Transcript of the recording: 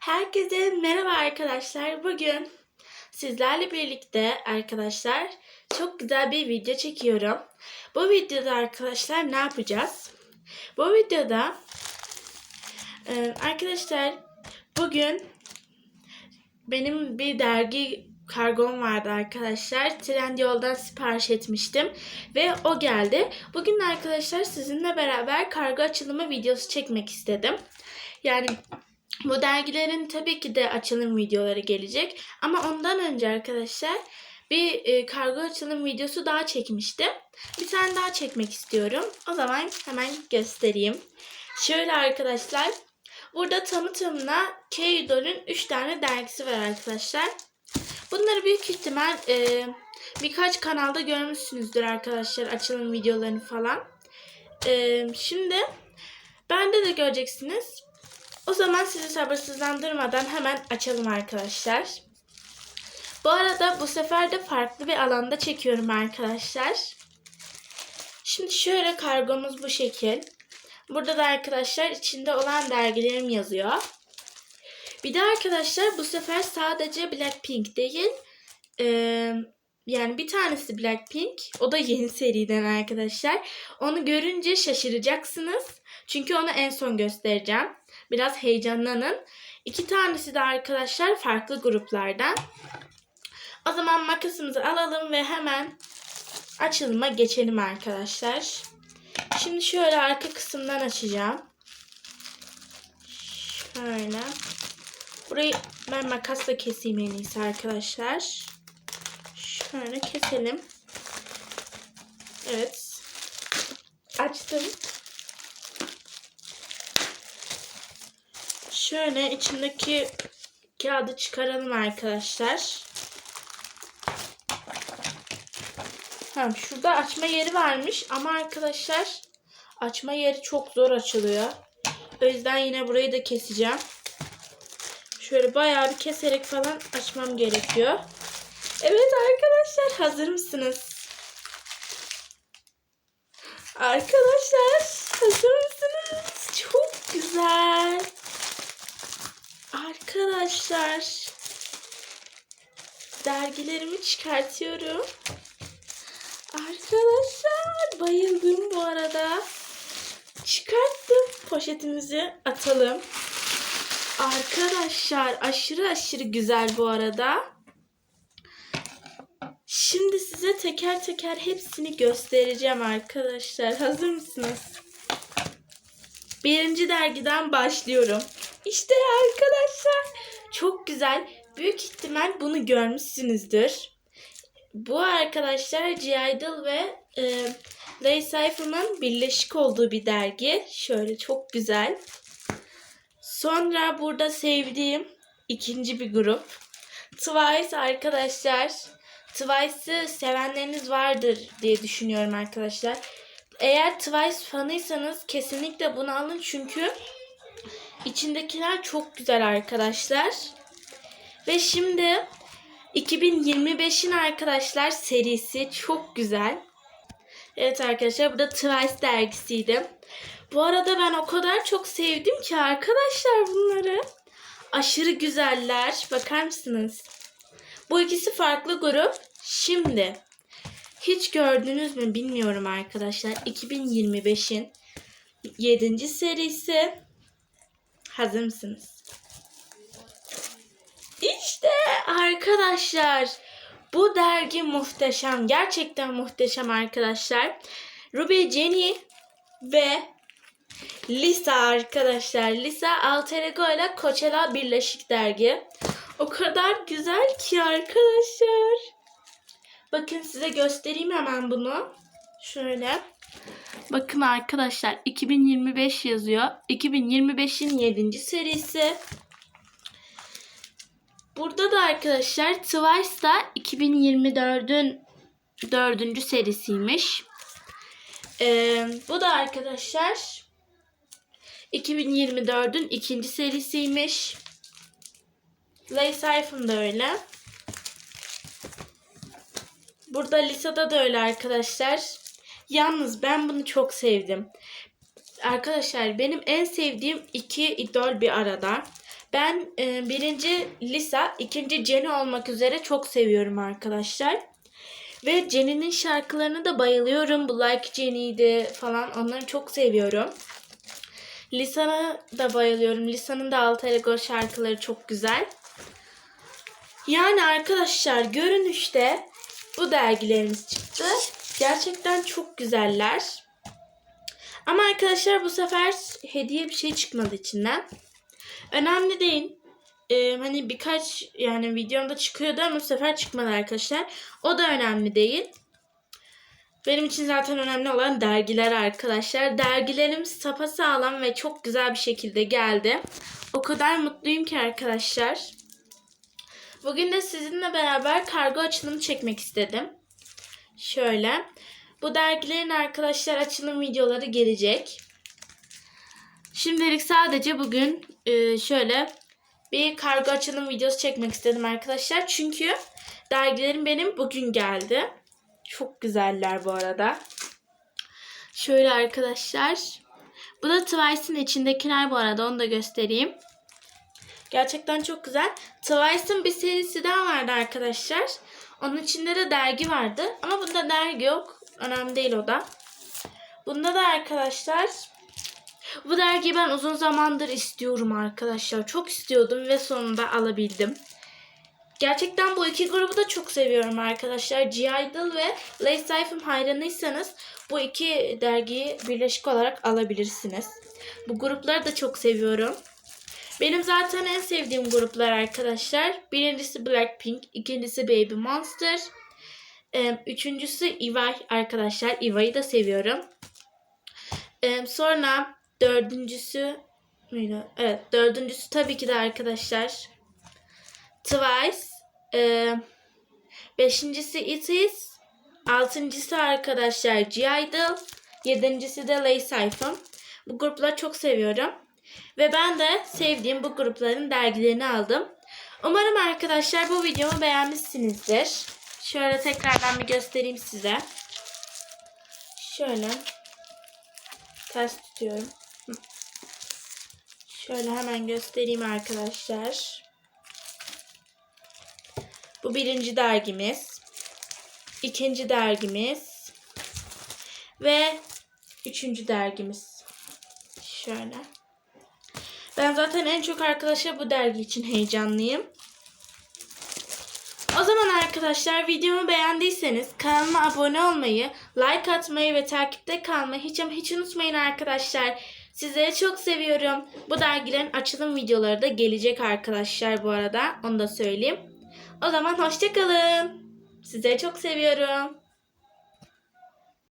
Herkese merhaba arkadaşlar. Bugün sizlerle birlikte arkadaşlar çok güzel bir video çekiyorum. Bu videoda arkadaşlar ne yapacağız? Bu videoda e, arkadaşlar bugün benim bir dergi kargom vardı arkadaşlar. Trendyol'dan sipariş etmiştim ve o geldi. Bugün arkadaşlar sizinle beraber kargo açılımı videosu çekmek istedim. Yani bu dergilerin tabii ki de açılım videoları gelecek. Ama ondan önce arkadaşlar bir e, kargo açılım videosu daha çekmiştim. Bir tane daha çekmek istiyorum. O zaman hemen göstereyim. Şöyle arkadaşlar. Burada tamı tamına K-Idol'ün 3 tane dergisi var arkadaşlar. Bunları büyük ihtimal e, birkaç kanalda görmüşsünüzdür arkadaşlar açılım videolarını falan. E, şimdi bende de göreceksiniz. O zaman sizi sabırsızlandırmadan hemen açalım arkadaşlar. Bu arada bu sefer de farklı bir alanda çekiyorum arkadaşlar. Şimdi şöyle kargomuz bu şekil. Burada da arkadaşlar içinde olan dergilerim yazıyor. Bir de arkadaşlar bu sefer sadece Blackpink değil. Ee, yani bir tanesi Blackpink. O da yeni seriden arkadaşlar. Onu görünce şaşıracaksınız. Çünkü onu en son göstereceğim. Biraz heyecanlanın. İki tanesi de arkadaşlar farklı gruplardan. O zaman makasımızı alalım ve hemen açılıma geçelim arkadaşlar. Şimdi şöyle arka kısımdan açacağım. Şöyle. Burayı ben makasla keseyim en iyisi arkadaşlar. Şöyle keselim. Evet. Açtım. Şöyle içindeki kağıdı çıkaralım arkadaşlar. Ha, şurada açma yeri varmış ama arkadaşlar açma yeri çok zor açılıyor. O yüzden yine burayı da keseceğim. Şöyle bayağı bir keserek falan açmam gerekiyor. Evet arkadaşlar hazır mısınız? Arkadaşlar hazır mısınız? Çok güzel. Arkadaşlar dergilerimi çıkartıyorum. Arkadaşlar bayıldım bu arada. Çıkarttım. Poşetimizi atalım. Arkadaşlar aşırı aşırı güzel bu arada. Şimdi size teker teker hepsini göstereceğim arkadaşlar. Hazır mısınız? Birinci dergiden başlıyorum. İşte arkadaşlar çok güzel. Büyük ihtimal bunu görmüşsünüzdür. Bu arkadaşlar G-Idol ve e, Lay Cypher'ın birleşik olduğu bir dergi. Şöyle çok güzel. Sonra burada sevdiğim ikinci bir grup. Twice arkadaşlar. Twice'ı sevenleriniz vardır diye düşünüyorum arkadaşlar. Eğer Twice fanıysanız kesinlikle bunu alın çünkü içindekiler çok güzel arkadaşlar. Ve şimdi 2025'in arkadaşlar serisi çok güzel. Evet arkadaşlar bu da Twice dergisiydi. Bu arada ben o kadar çok sevdim ki arkadaşlar bunları. Aşırı güzeller. Bakar mısınız? Bu ikisi farklı grup. Şimdi hiç gördünüz mü bilmiyorum arkadaşlar. 2025'in 7. serisi. Hazır mısınız? İşte arkadaşlar bu dergi muhteşem. Gerçekten muhteşem arkadaşlar. Ruby Jenny ve Lisa arkadaşlar. Lisa Alter Ego ile Coachella birleşik dergi. O kadar güzel ki arkadaşlar. Bakın size göstereyim hemen bunu. Şöyle. Bakın arkadaşlar 2025 yazıyor. 2025'in 7. serisi. Burada da arkadaşlar Twice da 2024'ün 4. serisiymiş. Ee, bu da arkadaşlar 2024'ün ikinci serisiymiş. Lay Siphon da öyle. Burada Lisa'da da öyle arkadaşlar. Yalnız ben bunu çok sevdim. Arkadaşlar benim en sevdiğim iki idol bir arada. Ben e, birinci Lisa, ikinci Jenny olmak üzere çok seviyorum arkadaşlar. Ve Jenny'nin şarkılarını da bayılıyorum. Bu Like Jenny'di falan onları çok seviyorum. Lisa'na da bayılıyorum. Lisa'nın da Alter Ego şarkıları çok güzel. Yani arkadaşlar görünüşte bu dergilerimiz çıktı. Gerçekten çok güzeller. Ama arkadaşlar bu sefer hediye bir şey çıkmadı içinden. Önemli değil. Ee, hani birkaç yani videomda çıkıyordu ama bu sefer çıkmadı arkadaşlar. O da önemli değil. Benim için zaten önemli olan dergiler arkadaşlar. Dergilerim sapasağlam ve çok güzel bir şekilde geldi. O kadar mutluyum ki arkadaşlar. Bugün de sizinle beraber kargo açılımı çekmek istedim. Şöyle. Bu dergilerin arkadaşlar açılım videoları gelecek. Şimdilik sadece bugün e, şöyle bir kargo açılım videosu çekmek istedim arkadaşlar. Çünkü dergilerim benim bugün geldi. Çok güzeller bu arada. Şöyle arkadaşlar. Bu da Twice'ın içindekiler bu arada onu da göstereyim. Gerçekten çok güzel. Twice'ın bir serisi daha vardı arkadaşlar. Onun içinde de dergi vardı. Ama bunda dergi yok. Önemli değil o da. Bunda da arkadaşlar bu dergiyi ben uzun zamandır istiyorum arkadaşlar. Çok istiyordum ve sonunda alabildim. Gerçekten bu iki grubu da çok seviyorum arkadaşlar. G-Idol ve Lace Cypher hayranıysanız bu iki dergiyi birleşik olarak alabilirsiniz. Bu grupları da çok seviyorum. Benim zaten en sevdiğim gruplar arkadaşlar. Birincisi Blackpink, ikincisi Baby Monster. Üçüncüsü EVA arkadaşlar. EVA'yı da seviyorum. Sonra dördüncüsü? Evet dördüncüsü tabii ki de arkadaşlar Twice. Beşincisi Itis. Altıncısı arkadaşlar G-Idol. Yedincisi de Lay Cypher. Bu grupları çok seviyorum. Ve ben de sevdiğim bu grupların dergilerini aldım. Umarım arkadaşlar bu videomu beğenmişsinizdir. Şöyle tekrardan bir göstereyim size. Şöyle. Ters tutuyorum. Şöyle hemen göstereyim arkadaşlar. Bu birinci dergimiz. ikinci dergimiz. Ve üçüncü dergimiz. Şöyle. Ben zaten en çok arkadaşlar bu dergi için heyecanlıyım. O zaman arkadaşlar videomu beğendiyseniz kanalıma abone olmayı, like atmayı ve takipte kalmayı hiç ama hiç unutmayın arkadaşlar. Sizleri çok seviyorum. Bu dergilerin açılım videoları da gelecek arkadaşlar bu arada. Onu da söyleyeyim. O zaman hoşçakalın. Sizleri çok seviyorum.